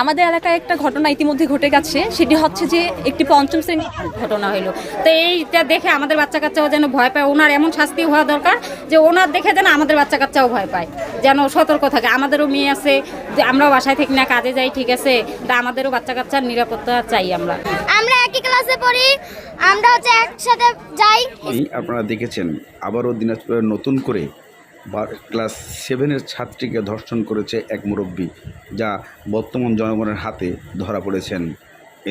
আমাদের এলাকায় একটা ঘটনা ইতিমধ্যে ঘটে গেছে। সেটি হচ্ছে যে একটি পঞ্চম শ্রেণির ঘটনা হলো তো এইটা দেখে আমাদের বাচ্চা কাচ্চাও যেন ভয় পায়। ওনার এমন শাস্তি হওয়া দরকার যে ওনার দেখে যেন আমাদের বাচ্চা কাচ্চাও ভয় পায়। যেন সতর্ক থাকে। আমাদেরও মেয়ে আছে যে আমরাও বাসায় থেকে না, কাজে যাই, ঠিক আছে। তা আমাদেরও বাচ্চা কাচ্চার নিরাপত্তা চাই আমরা। ক্লাসে পড়ি। আমরা হচ্ছে একসাথে যাই। আপনারা দেখেছেন, আবারও দিনাজপুরে নতুন করে ক্লাস সেভেনের ছাত্রীকে ধর্ষণ করেছে এক মুরব্বী, যা বর্তমান জনগণের হাতে ধরা পড়েছেন।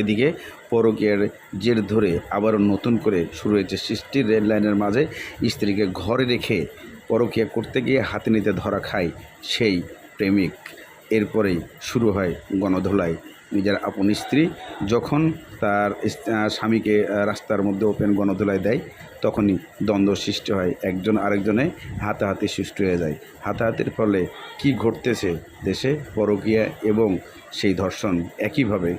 এদিকে পরকীয়ার জের ধরে আবারও নতুন করে শুরু হয়েছে সৃষ্টির রেল লাইনের মাঝে স্ত্রীকে ঘরে রেখে পরকীয়া করতে গিয়ে হাতে নিতে ধরা খায় সেই প্রেমিক। এরপরেই শুরু হয় গণধোলাই। নিজের আপন স্ত্রী যখন তার স্বামীকে রাস্তার মধ্যে ওপেন গণধোলাই দেয়, তখনই দ্বন্দ্ব সৃষ্টি হয়। একজন আরেকজনে হাতাহাতি সৃষ্টি হয়ে যায়। হাতাহাতির ফলে কি ঘটতেছে দেশে পরকীয়া এবং সেই ধর্ষণ একইভাবে?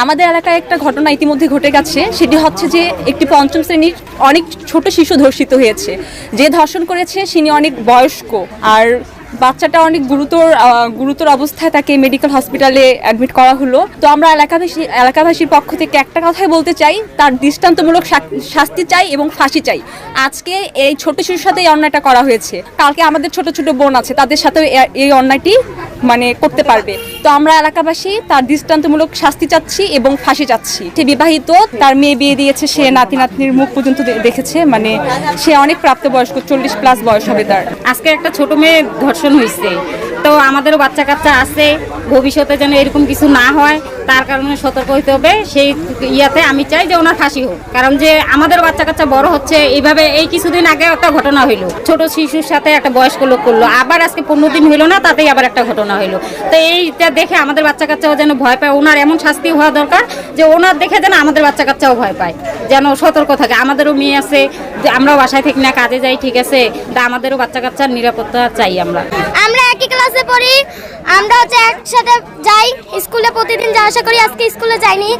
আমাদের এলাকায় একটা ঘটনা ইতিমধ্যে ঘটে গেছে। সেটি হচ্ছে যে একটি পঞ্চম শ্রেণির অনেক ছোট শিশু ধর্ষিত হয়েছে। যে ধর্ষণ করেছে তিনি অনেক বয়স্ক আর বাচ্চাটা অনেক গুরুতর গুরুতর অবস্থায় তাকে মেডিকেল হসপিটালে অ্যাডমিট করা হলো। তো আমরা এলাকাবাসী, এলাকাবাসীর পক্ষ থেকে একটা কথাই বলতে চাই, তার দৃষ্টান্তমূলক শাস্তি চাই এবং ফাঁসি চাই। আজকে এই ছোট শিশুর সাথে এই অন্যায়টা করা হয়েছে। কালকে আমাদের ছোট ছোট বোন আছে, তাদের সাথেও এ- এই অন্যায়টি মানে করতে পারবে। তো আমরা এলাকাবাসী তার দৃষ্টান্তমূলক শাস্তি চাচ্ছি এবং ফাঁসি চাচ্ছি। সে বিবাহিত, তার মেয়ে বিয়ে দিয়েছে, সে নাতি নাতনির মুখ পর্যন্ত দেখেছে মানে সে অনেক প্রাপ্তবয়স্ক, চল্লিশ প্লাস বয়স হবে তার। আজকে একটা ছোট মেয়ে ধর্ষণ হয়েছে। তো আমাদেরও বাচ্চা কাচ্চা আছে, ভবিষ্যতে যেন এরকম কিছু না হয়, তার কারণে সতর্ক হতে হবে। সেই ইয়াতে আমি চাই যে ওনার ফাঁসি হোক। কারণ যে আমাদের বাচ্চা কাচ্চা বড় হচ্ছে, এইভাবে এই কিছুদিন আগে একটা ঘটনা হইল। ছোট শিশুর সাথে একটা বয়স্ক লোক করল, আবার আজকে পনেরো দিন হইল না, তাতেই আবার একটা ঘটনা হইল। তো এইটা দেখে আমাদের বাচ্চা কাচ্চাও যেন ভয় পায়। ওনার এমন শাস্তি হওয়া দরকার যে ওনার দেখে যেন আমাদের বাচ্চা কাচ্চাও ভয় পায়, যেন সতর্ক থাকে। আমাদেরও মেয়ে আছে, যে আমরাও বাসায় থেকে না, কাজে যাই, ঠিক আছে। তা আমাদেরও বাচ্চা কাচ্চার নিরাপত্তা চাই আমরা। ক্লাসে পড়ি। আমরা হচ্ছে একসাথে যাই স্কুলে, প্রতিদিন যাওয়া আসা করি আজকে স্কুলে যাইনি।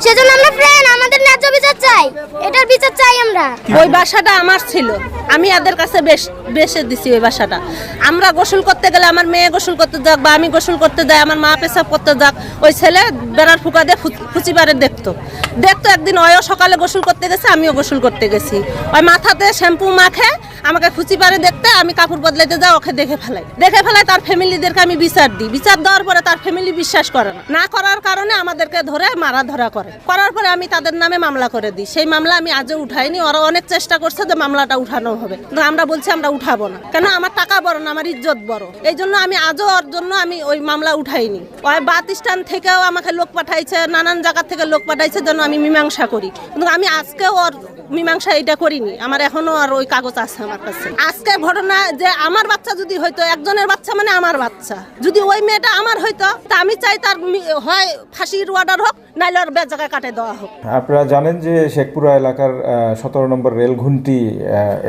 সেজন্য আমরা ফ্রেন্ড আমাদের ন্যায্য বিচার চাই। এটার বিচার চাই আমরা। ওই বাসাটা আমার ছিল। আমি এদের কাছে বেশ বেসে দিছি ওই বাসাটা। আমরা গোসল করতে গেলে আমার মেয়ে গোসল করতে যাক বা আমি গোসল করতে যাই, আমার মা পেশাব করতে যাক, ওই ছেলে বেড়ার ফুকা দিয়ে ফু- ফুচিবারে দেখতো। দেখতো একদিন ওয়ও সকালে গোসল করতে গেছে, আমিও গোসল করতে গেছি। ওই মাথাতে শ্যাম্পু মাখে আমাকে খুশি পারে দেখতে, আমি কাপড় বদলাইতে যাই ওকে দেখে ফেলাই। দেখে ফেলাই তার ফ্যামিলিদেরকে আমি বিচার দিই। বিচার দেওয়ার পরে তার ফ্যামিলি বিশ্বাস করে না। না করার কারণে আমাদেরকে ধরে মারা ধরা করে। করার পরে আমি তাদের নামে মামলা করে দিই। সেই মামলা আমি আজও উঠাইনি। ওরা অনেক চেষ্টা করছে যে মামলাটা উঠানো হবে। আমরা বলছি, আমরা উঠাবো না। কেন? আমার টাকা বড় না, আমার ইজ্জত বড়। এই জন্য আমি আজও ওর জন্য আমি ওই মামলা উঠাইনি। ওই বাত স্ট্যান্ড থেকেও আমাকে লোক পাঠাইছে, নানান জায়গা থেকে লোক পাঠাইছে যেন আমি মীমাংসা করি। কিন্তু আমি আজকেও ওর মীমাংসা এটা করিনি। আমার এখনও আর ওই কাগজ আছে আমার কাছে। আজকের ঘটনা যে আমার বাচ্চা যদি হয়তো একজনের বাচ্চা মানে আমার বাচ্চা। যদি ওই মেয়েটা আমার হয়তো তা আমি চাই তার হয় ফাঁসির অর্ডার হোক, নাইলে বে জায়গায় কাটে দেওয়া হোক। আপনারা জানেন যে শেখপুরা এলাকার সতেরো নম্বর রেলঘুন্টি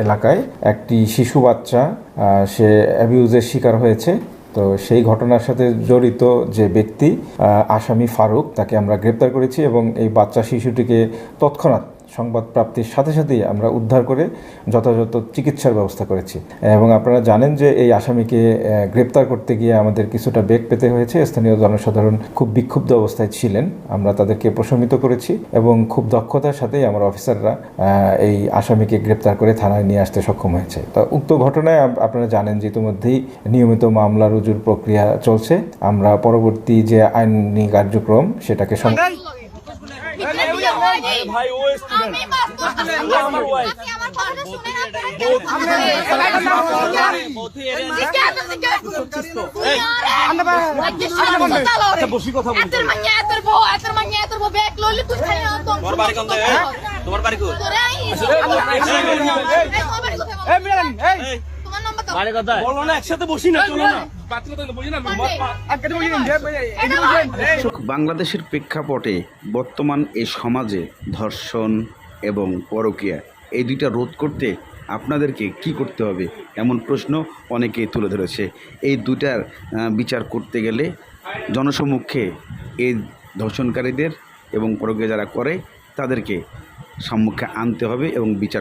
এলাকায় একটি শিশু বাচ্চা সে অ্যাবিউজের শিকার হয়েছে। তো সেই ঘটনার সাথে জড়িত যে ব্যক্তি আসামি ফারুক, তাকে আমরা গ্রেপ্তার করেছি এবং এই বাচ্চা শিশুটিকে তৎক্ষণাৎ সংবাদ প্রাপ্তির সাথে সাথেই আমরা উদ্ধার করে যথাযথ চিকিৎসার ব্যবস্থা করেছি। এবং আপনারা জানেন যে এই আসামিকে গ্রেপ্তার করতে গিয়ে আমাদের কিছুটা বেগ পেতে হয়েছে। স্থানীয় জনসাধারণ খুব বিক্ষুব্ধ অবস্থায় ছিলেন। আমরা তাদেরকে প্রশমিত করেছি এবং খুব দক্ষতার সাথেই আমার অফিসাররা এই আসামিকে গ্রেপ্তার করে থানায় নিয়ে আসতে সক্ষম হয়েছে। তা উক্ত ঘটনায় আপনারা জানেন যে ইতিমধ্যেই নিয়মিত মামলা রুজুর প্রক্রিয়া চলছে। আমরা পরবর্তী যে আইনি কার্যক্রম, সেটাকে ভাই ও স্টুডেন্ট ও আমার ওয়াইফ বসি কথা বলতে তোমার বাড়ি কোন তোমার বাড়ি কোন? বাড়ি কথা বলো না একসাথে বসি না চলো না। বাংলাদেশের প্রেক্ষাপটে বর্তমান এই সমাজে ধর্ষণ এবং পরকীয়া এই দুইটা রোধ করতে আপনাদেরকে কি করতে হবে? এমন প্রশ্ন অনেকেই তুলে ধরেছে। এই দুটার বিচার করতে গেলে জনসমক্ষে এই ধর্ষণকারীদের এবং পরকে যারা করে তাদেরকে সম্মুখে আনতে হবে এবং বিচার